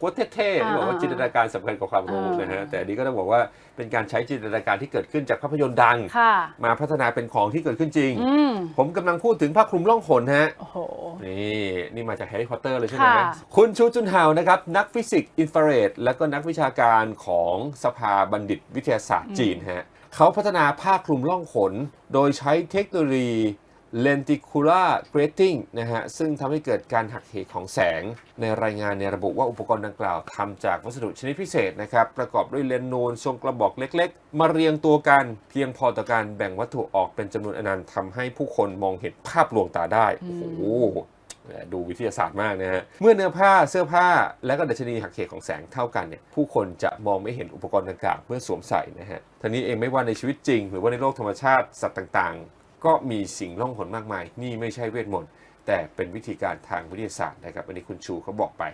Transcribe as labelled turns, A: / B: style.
A: กวเท่ๆที่บอกว่า
B: อ่า
A: จินตนาการสำคัญกว่าความรู้
B: อ่าน
A: นะฮะแต่อันนี้ก็ต้องบอกว่าเป็นการใช้จินตนาการที่เกิดขึ้นจากภาพยนตร์ดัง
B: ค่ะ
A: มาพัฒนาเป็นของที่เกิดขึ้นจริง
B: อืม
A: ผมกำลังพูดถึงผ้าคลุมล่องหนฮะ
B: โอ้โห
A: นี่นี่มาจากแฮร์รี่พอตเตอร์เลยใช่ไหม
B: ค่ะ
A: คุณชูจุนฮาวนะครับนักฟิสิกส์อินฟราเรดและก็นักวิชาการของสภาบัณฑิตวิทยาศาสตร์จีนฮะเขาพัฒนาผ้าคลุมล่องขน โดยใช้เทคโนโลยี lenticular grating นะฮะ ซึ่งทำให้เกิดการหักเหของแสง ในรายงานในยระบุว่าอุปกรณ์ดังกล่าวทำจากวัสดุชนิดพิเศษนะครับ ประกอบด้วยเลนส์นูนทรงกระบอกเล็กๆ มาเรียงตัวกัน เพียงพอต่อการแบ่งวัตถุออกเป็นจำนวนอนันต์ทำให้ผู้คนมองเห็นภาพลวงตาได้ โอ้โหแหมดูวิทยาศาสตร์มากนะฮะ เมื่อเนื้อผ้าเสื้อผ้า และก็ดัชนีหักเหของแสงเท่ากันเนี่ยผู้คนจะมองไม่เห็นอุปกรณ์ดังกล่าวเมื่อสวมใส่นะฮะท่านี้เองไม่ว่าในชีวิตจริง หรือว่าในโลกธรรมชาติสัตว์ต่างๆ ก็มีสิ่งล่องหนมากมาย นี่ไม่ใช่เวทมนต์แต่เป็นวิธีการทางวิทยาศาสตร์นะครับ อันนี้คุณชูเขาบอกไป